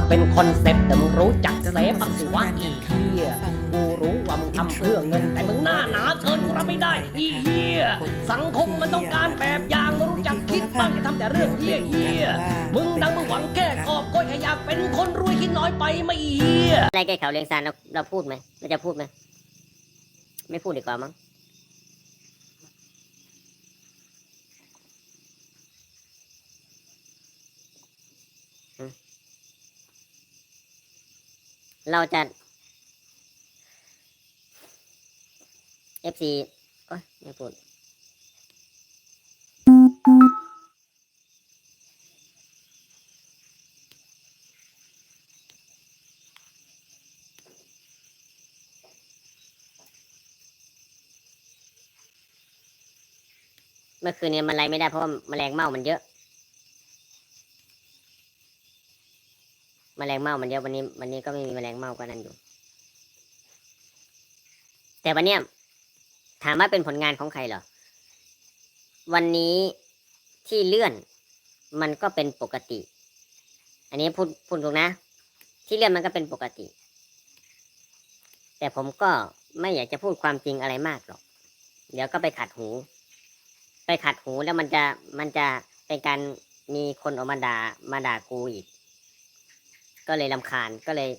มันเป็นคอนเซ็ปต์แต่มึงรู้จักเซฟบ้างสิวะอีเหี้ยกูรู้ว่ามึงทำเพื่อเงิน แต่มึงหน้าหนาเกินกูรับไม่ได้อีเหี้ยสังคมมันต้องการแบบอย่างมึงรู้จักคิดบ้างจะทำแต่เรื่องเหี้ยเหี้ยมึงดังมึงหวังแก้กอบโกยแค่อยากเป็นคนรวยคิดน้อยไปไม่เหี้ยอะไรแก้เขาเลี้ยงซานเราเราพูดไหมเราจะพูดไหมไม่พูดดีกว่ามั้ง เราจะ FC โอ้ยไม่พูดเมื่อคืนนี้มันไล่ไม่ได้เพราะว่าแมลงเม่ามันเยอะ แมลงเม่ามันเยอะวันนี้วันนี้ก็ไม่มีแมลงเม่าก็นั่นอยู่ แต่วันเนี้ยถามว่าเป็นผลงานของใครเหรอ วันนี้ที่เลื่อนมันก็เป็นปกติ อันนี้พูดพูดตรงนะ ที่เลื่อนมันก็เป็นปกติ แต่ผมก็ไม่อยากจะพูดความจริงอะไรมากหรอก เดี๋ยวก็ไปขัดหู ไปขัดหูแล้วมันจะมันจะเป็นการมีคนออกมาด่ามาด่ากูอีก ก็เลยลำคาญก็เลย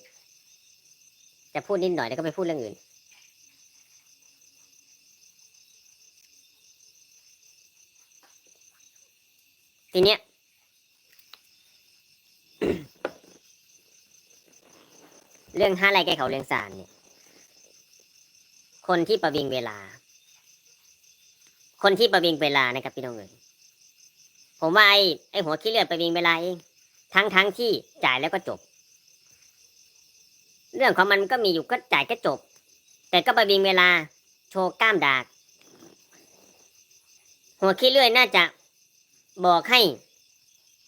จะพูดนิดหน่อยแล้วก็ไปพูดเรื่องอื่น ทีเนี้ยเรื่องห้าไรแกเขาเรื่องสารเนี่ย คนที่ประวิงเวลา คนที่ประวิงเวลานะครับพี่น้องเอ๋ยผมว่าไอ้ไอ้หัวขี้เลือดประวิงเวลาเอง ทั้งทั้งที่จ่ายแล้วก็จบ เรื่องของมันก็มีอยู่ก็จ่ายก็จบ แต่ก็ไปวิงเวลา โชว์กล้ามดาก หัวขี้เลื่อยน่าจะบอกให้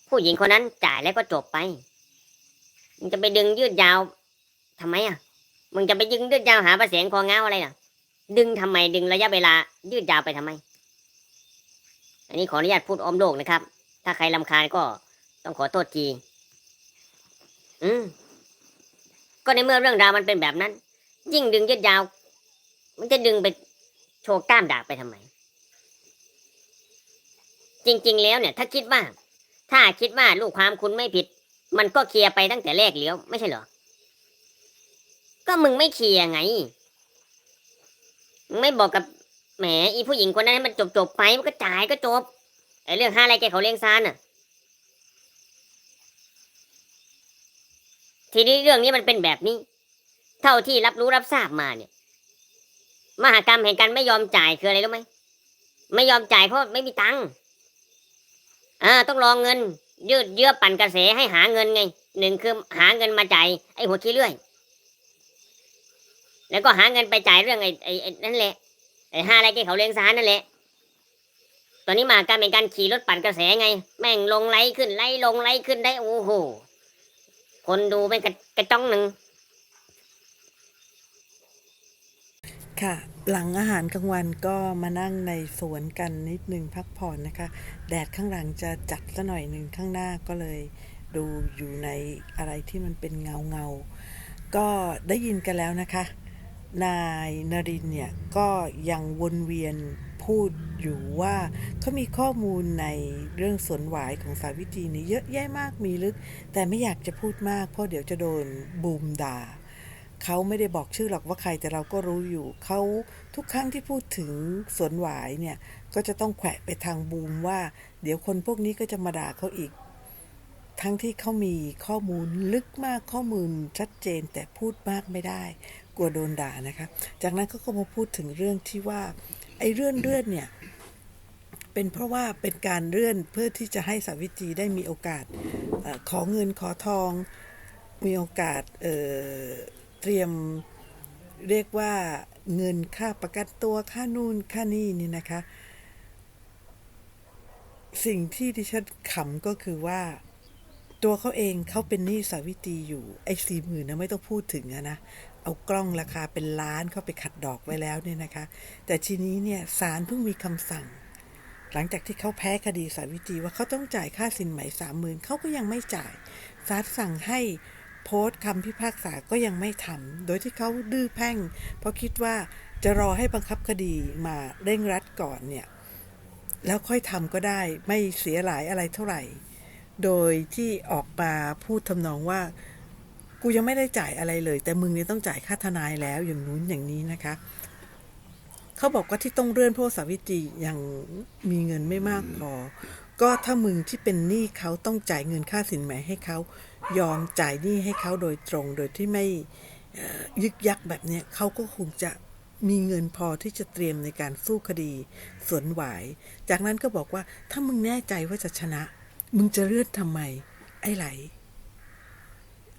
ผู้หญิงคนนั้นจ่ายแล้วก็จบไป มึงจะไปดึงยืดยาวทำไมอะ มึงจะไปดึงยืดยาวหาประเสียงคอเงาอะไรล่ะ ดึงทำไมดึงระยะเวลา ยืดยาวไปทำไม อันนี้ขออนุญาตพูดอ้อมโลกนะครับ ถ้าใครลำคาญก็ต้องขอโทษที อืม ก็ในเมื่อเรื่องราวมันเป็นแบบนั้น ยิ่งดึงยืดยาว มันจะดึงไปโชว์กล้ามดากไปทำไม จริง ๆ แล้วเนี่ย ถ้าคิดว่า ถ้าคิดว่าลูกความคุณไม่ผิด มันก็เคลียร์ไปตั้งแต่แรกแล้วไม่ใช่เหรอ ก็มึงไม่เคลียร์ไงมึงไม่บอกกับแหมอีผู้หญิงคนนั้นให้มันจบจบไปมันก็จ่ายก็จบไอ้เรื่องห้าอะไรแกเขาเลี้ยงซานน่ะ ทีนี้เรื่องนี้มันเป็นแบบนี้ เท่าที่รับรู้รับทราบมาเนี่ย มหากรรมแห่งการไม่ยอมจ่ายคืออะไรรู้ไหมไม่ยอมจ่ายเพราะไม่มีตังค์อ่าต้องรองเงิน ยืดเยื้อปั่นกระแสให้หาเงินไงหนึ่งคือหาเงินมาจ่ายไอ้หัวขี้เลื่อย แล้วก็หาเงินไปจ่ายเรื่องไอ้ไอ้ไอ้นั่นแหละไอ้ห้าอะไรที่เขาเลี้ยงสารนั่นแหละ ตอนนี้มาการเป็นการขี่รถปั่นกระแสไง แม่งลงไล่ขึ้นไล่ลงไล่ขึ้นได้โอ้โห คนดูเป็นกระกระจ้องหนึ่งค่ะ หลังอาหารกลางวันก็มานั่งในสวนกันนิดนึงพักผ่อนนะคะ แดดข้างหลังจะจัดซะหน่อยหนึ่งข้างหน้าก็เลย ดูอยู่ในอะไรที่มันเป็นเงาเงาก็ได้ยินกันแล้วนะคะ นายนรินเนี่ยก็ยังวนเวียน พูดอยู่ว่าเขามีข้อมูลในเรื่องสวนหวายของสาวิตรีนี่เยอะแยะมากมีลึก แต่ไม่อยากจะพูดมาก เพราะเดี๋ยวจะโดนบูมด่าเขาไม่ได้บอกชื่อหรอกว่าใครแต่เราก็รู้อยู่เขาทุกครั้งที่พูดถึงสวนหวายเนี่ย ก็จะต้องแขวะไปทางบูมว่า เดี๋ยวคนพวกนี้ก็จะมาด่าเขาอีก ทั้งที่เขามีข้อมูลลึกมากข้อมูลชัดเจนแต่พูดมากไม่ได้ กลัวโดนด่านะคะ จากนั้นเขาก็มาพูดถึงเรื่องที่ว่า ไอ้เลื่อนเลื่อนเนี่ย เป็นเพราะว่าเป็นการเลื่อนเพื่อที่จะให้สาวิตรีได้มีโอกาสอขอเงินขอทอง มีโอกาสเเตรียมเรียกว่าเงินค่าประกันตัวค่านู่นค่านี่นี่นะคะ สิ่งที่ดิฉันขำก็คือว่าตัวเขาเองเขาเป็นหนี้สาวิตรีอยู่ไอ้สี่หมื่นนะไม่ต้องพูดถึงนะ เอากล้องราคาเป็นล้านเข้าไปขัดดอกไว้แล้วเนี่ยนะคะ แต่ทีนี้เนี่ยศาลเพิ่งมีคำสั่ง หลังจากที่เขาแพ้คดีสาวิตรีว่าเขาต้องจ่ายค่าสินไหมสามหมื่นเขาก็ยังไม่จ่ายศาลสั่งให้โพสต์คำพิพากษาก็ยังไม่ทำโดยที่เขาดื้อแพ่ง เพราะคิดว่าจะรอให้บังคับคดีมาเร่งรัดก่อนเนี่ย แล้วค่อยทำก็ได้ไม่เสียหลายอะไรเท่าไหร่ โดยที่ออกมาพูดทำนองว่า กูยังไม่ได้จ่ายอะไรเลย แต่มึงเนี่ยต้องจ่ายค่าทนายแล้วอย่างนู้นอย่างนี้นะคะเขาบอกว่าที่ต้องเลื่อนเพราะว่าสาวิตรียังมีเงินไม่มากพอ ก็ถ้ามึงที่เป็นหนี้เขาต้องจ่ายเงินค่าสินไหมให้เขายอมจ่ายหนี้ให้เขาโดยตรง โดยที่ไม่ยึกยักแบบเนี้ยเขาก็คงจะมีเงินพอที่จะเตรียมในการสู้คดีสวนหวาย จากนั้นก็บอกว่าถ้ามึงแน่ใจว่าจะชนะ มึงจะเลื่อนทำไม ไอ้ไหล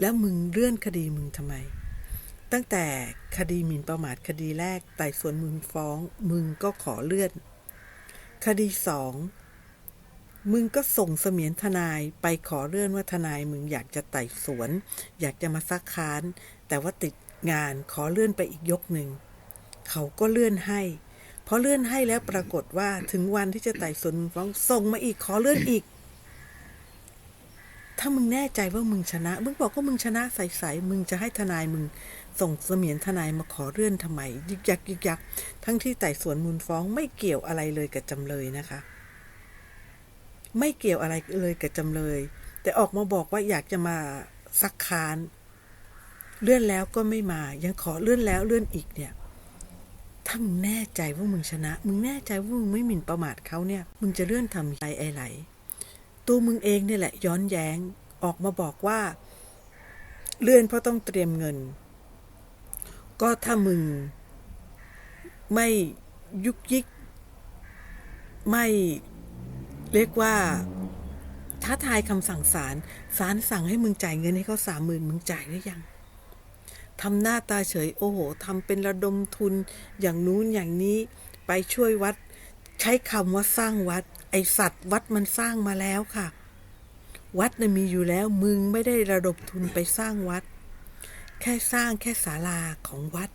แล้วมึงเลื่อนคดีมึงทำไม ตั้งแต่คดีหมิ่นประมาทคดีแรกไต่สวนมึงฟ้อง มึงก็ขอเลื่อน คดีสองมึงก็ส่งเสมียนทนายไปขอเลื่อนว่าทนายมึงอยากจะไต่สวน อยากจะมาซักค้าน แต่ว่าติดงานขอเลื่อนไปอีกยกหนึ่ง เขาก็เลื่อนให้พอเลื่อนให้แล้วปรากฏว่าถึงวันที่จะไต่สวนฟ้องส่งมาอีกขอเลื่อนอีก ถ้ามึงแน่ใจว่ามึงชนะ มึงบอกว่ามึงชนะใสๆมึงจะให้ทนายมึงส่งเสมียนทนายมาขอเลื่อนทำไมยึกยักยึกยัก ทั้งที่ไต่สวนมูลฟ้องไม่เกี่ยวอะไรเลยกับจำเลยนะคะ ไม่เกี่ยวอะไรเลยกับจำเลย แต่ออกมาบอกว่าอยากจะมาซักค้าน เลื่อนแล้วก็ไม่มา ยังขอเลื่อนแล้วเลื่อนอีกเนี่ย ถ้ามึงแน่ใจว่ามึงชนะ มึงแน่ใจว่ามึงไม่หมิ่นประมาทเขาเนี่ย มึงจะเลื่อนทำใจไอไหล ตัวมึงเองเนี่ยแหละ ย้อนแย้งออกมาบอกว่า เลื่อนเพราะต้องเตรียมเงิน ก็ถ้ามึง ไม่ยุกยิก ไม่เรียกว่าท้าทายคำสั่งศาลศาลสั่งให้มึงจ่ายเงินให้เขาสามหมื่นมึงจ่ายหรือยังทำหน้าตาเฉย โอ้โหทำเป็นระดมทุนอย่างนู้นอย่างนี้ ไปช่วยวัด ใช้คำว่าสร้างวัด ไอสัตว์วัดมันสร้างมาแล้วค่ะ วัดน่ะมีอยู่แล้วมึงไม่ได้ระดมทุนไปสร้างวัด แค่สร้างแค่ศาลาของวัด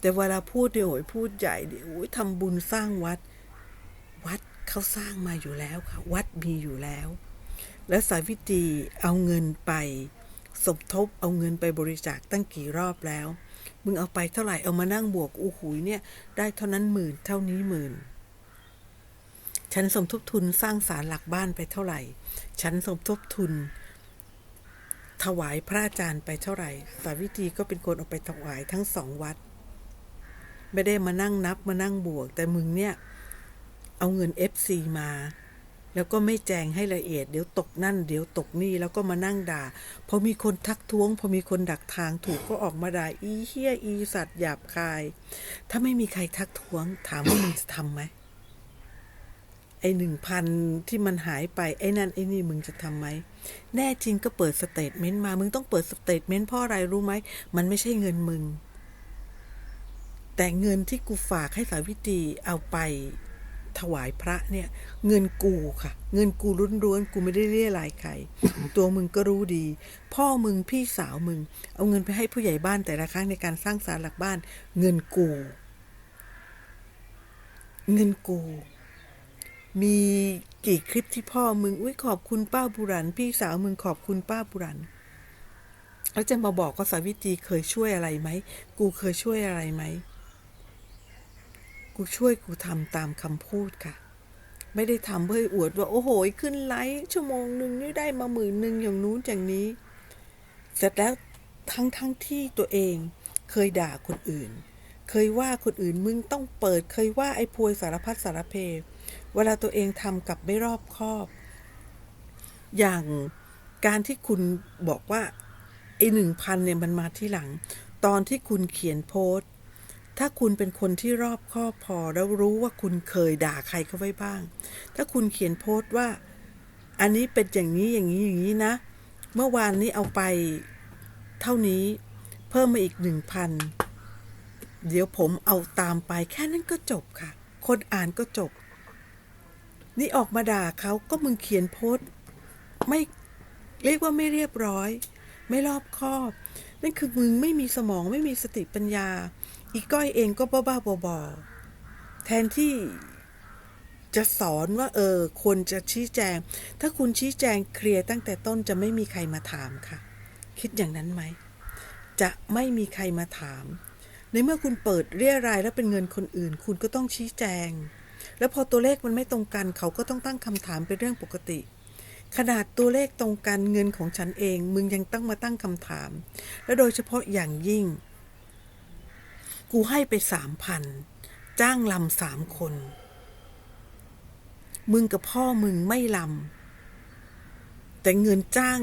แต่เวลาพูดเนี่ยโอ้ยพูดใหญ่เดิโอ้ยทำบุญสร้างวัด วัดเขาสร้างมาอยู่แล้วค่ะ วัดมีอยู่แล้ว และสาวิตรีเอาเงินไป สมทบเอาเงินไปบริจาคตั้งกี่รอบแล้ว มึงเอาไปเท่าไหร่เอามานั่งบวกอู้หูยเนี่ย ได้เท่านั้นหมื่นเท่านี้หมื่น ฉันสมทบทุนสร้างศาลหลักบ้านไปเท่าไหร่ ฉันสมทบทุน ถวายพระอาจารย์ไปเท่าไหร่ สาวิตรีก็เป็นคนเอาไปถวายทั้งสองวัด ไม่ได้มานั่งนับมานั่งบวก แต่มึงเนี่ย เอาเงิน FC มา แล้วก็ไม่แจงให้ละเอียด เดี๋ยวตกนั่น เดี๋ยวตกนี่ แล้วก็มานั่งด่า พอมีคนทักท้วง พอมีคนดักทางถูกก็ออกมาด่าอีเฮียอีสัตว์หยาบคาย ถ้าไม่มีใครทักท้วง ถามว่ามึงจะทำไหม ไอหนึ่งพันที่มันหายไปไอ้นั่นไอ้นี่มึงจะทำไหม แน่จริงก็เปิดสเตทเมนต์มา มึงต้องเปิดสเตทเมนต์เพราะอะไรรู้ไหม มันไม่ใช่เงินมึง แต่เงินที่กูฝากให้สาวิตรีเอาไปถวายพระเนี่ย เงินกูค่ะ เงินกูล้วนกูไม่ได้เรียรายใคร ตัวมึงก็รู้ดี พ่อมึงพี่สาวมึง เอาเงินไปให้ผู้ใหญ่บ้านแต่ละครั้งในการสร้างศาลหลักบ้าน เงินกู เงินกู มีกี่คลิปที่พ่อมึงอุ้ยขอบคุณป้าบุรัน พี่สาวมึงขอบคุณป้าบุรันแล้วจะมาบอกว่าสาวิตรีเคยช่วยอะไรไหม กูเคยช่วยอะไรไหม กูช่วยกูทำตามคำพูดค่ะ ไม่ได้ทำเพื่ออวดว่า โอ้โหขึ้นไลฟ์ชั่วโมงหนึ่งนี่ได้มาหมื่นหนึ่งอย่างนู้นอย่างนี้ เสร็จแล้วทั้งทั้งที่ตัวเองเคยด่าคนอื่น เคยว่าคนอื่นมึงต้องเปิด เคยว่าไอ้พวยสารพัดสารเพ เวลาตัวเองทำกับไม่รอบคอบ อย่างการที่คุณบอกว่าไอ้หนึ่งพันเนี่ยมันมาที่หลัง ตอนที่คุณเขียนโพสต์ ถ้าคุณเป็นคนที่รอบคอบพอแล้วรู้ว่าคุณเคยด่าใครเขาไว้บ้าง ถ้าคุณเขียนโพสต์ว่า อันนี้เป็นอย่างนี้อย่างนี้อย่างนี้นะ เมื่อวานนี้เอาไปเท่านี้เพิ่มมาอีกหนึ่งพันเดี๋ยวผมเอาตามไปแค่นั้นก็จบค่ะ คนอ่านก็จบ นี่ออกมาด่าเขาก็มึงเขียนโพสต์ไม่เรียกว่าไม่เรียบร้อย ไม่รอบคอบ นั่นคือมึงไม่มีสมองไม่มีสติปัญญา อีก้อยเองก็บ้าๆบอๆแทนที่จะสอนว่า เออควรจะชี้แจง ถ้าคุณชี้แจงเคลียร์ตั้งแต่ต้นจะไม่มีใครมาถามค่ะ คิดอย่างนั้นไหม จะไม่มีใครมาถาม ในเมื่อคุณเปิดเรียรายแล้วเป็นเงินคนอื่น คุณก็ต้องชี้แจง แล้วพอตัวเลขมันไม่ตรงกัน เขาก็ต้องตั้งคำถามเป็นเรื่องปกติ ขนาดตัวเลขตรงกันเงินของฉันเอง มึงยังต้องมาตั้งคำถาม และโดยเฉพาะอย่างยิ่ง กูให้ไปสามพันจ้างลำสามคน มึงกับพ่อมึงไม่ลำแต่เงินจ้าง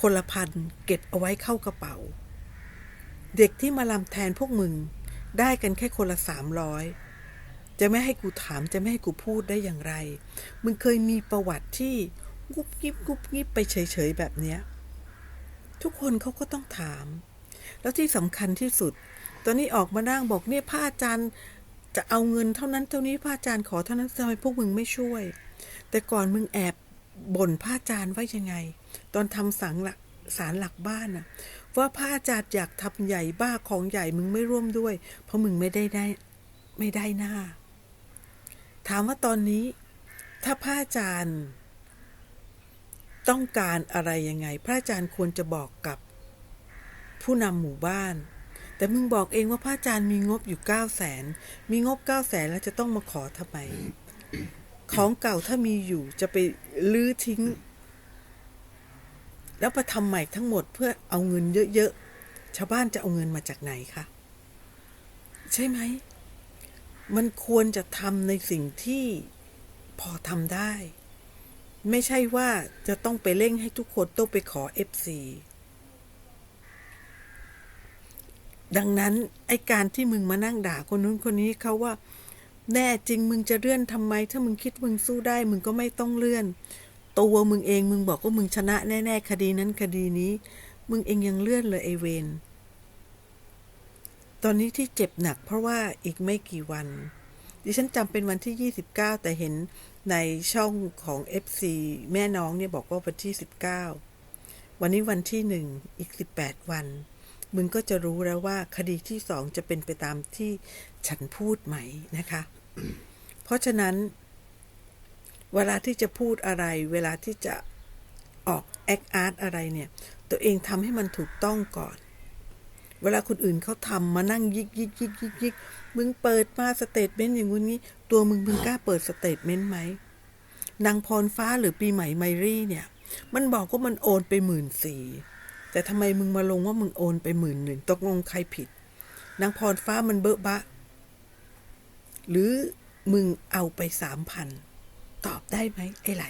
คนละพันเก็บเอาไว้เข้ากระเป๋า เด็กที่มาลำแทนพวกมึงได้กันแค่คนละสามร้อย จะไม่ให้กูถามจะไม่ให้กูพูดได้อย่างไร มึงเคยมีประวัติที่กุบกิบกุบกิบไปเฉยๆแบบเนี้ย ทุกคนเขาก็ต้องถาม แล้วที่สำคัญที่สุด ตอนนี้ออกมานั่งบอกเนี่ยพระอาจารย์จะเอาเงินเท่านั้นเท่านี้พระอาจารย์ขอเท่านั้นทำไมพวกมึงไม่ช่วย แต่ก่อนมึงแอบบ่นพระอาจารย์ว่ายังไง ตอนทำสังหลักสารหลักบ้านน่ะ ว่าพระอาจารย์อยากทำใหญ่บ้าของใหญ่มึงไม่ร่วมด้วย เพราะมึงไม่ได้ได้ไม่ได้หน้า ถามว่าตอนนี้ ถ้าพระอาจารย์ ต้องการอะไรยังไง พระอาจารย์ควรจะบอกกับ ผู้นำหมู่บ้าน แต่มึงบอกเองว่าพระอาจารย์มีงบอยู่เก้าแสนมีงบเก้าแสนแล้วจะต้องมาขอทำไมของเก่าถ้ามีอยู่จะไปลื้อทิ้ง แล้วไปทำใหม่ทั้งหมดเพื่อเอาเงินเยอะๆชาวบ้านจะเอาเงินมาจากไหนคะใช่ไหม มันควรจะทำในสิ่งที่พอทำได้ ไม่ใช่ว่าจะต้องไปเร่งให้ทุกคนต้องไปขอ FC ดังนั้นไอการที่มึงมานั่งด่าคนนู้นคนนี้เขาว่า แน่จริงมึงจะเลื่อนทำไม ถ้ามึงคิดมึงสู้ได้ มึงก็ไม่ต้องเลื่อน ตัวมึงเองมึงบอกว่ามึงชนะแน่ ๆ คดีนั้นคดีนี้ มึงเองยังเลื่อนเลยไอเวน ตอนนี้ที่เจ็บหนักเพราะว่าอีกไม่กี่วัน ดิฉันจำเป็นวันที่ 29 แต่เห็นในช่องของ FC แม่น้องเนี่ยบอกว่าวันที่ 19 วันนี้วันที่หนึ่งอีก 18 วัน มึงก็จะรู้แล้วว่าคดีที่สองจะเป็นไปตามที่ฉันพูดไหมนะคะ เพราะฉะนั้น เวลาที่จะพูดอะไร เวลาที่จะออกแอคอาร์ตอะไรเนี่ย ตัวเองทำให้มันถูกต้องก่อน เวลาคนอื่นเขาทำมานั่งยิกยิกยิกยิกยิกมึงเปิดมาสเตทเมนต์อย่างงู้นนี้ ตัวมึงมึงกล้าเปิดสเตทเมนต์ไหมนางพรฟ้าหรือปีใหม่ไมรี่เนี่ย มันบอกว่ามันโอนไปหมื่นสี่แต่ทำไมมึงมาลงว่ามึงโอนไปหมื่นหนึ่งตกลงใครผิดนางพรฟ้ามันเบอะบะ หรือมึงเอาไปสามพันตอบได้ไหมไอ้ไหล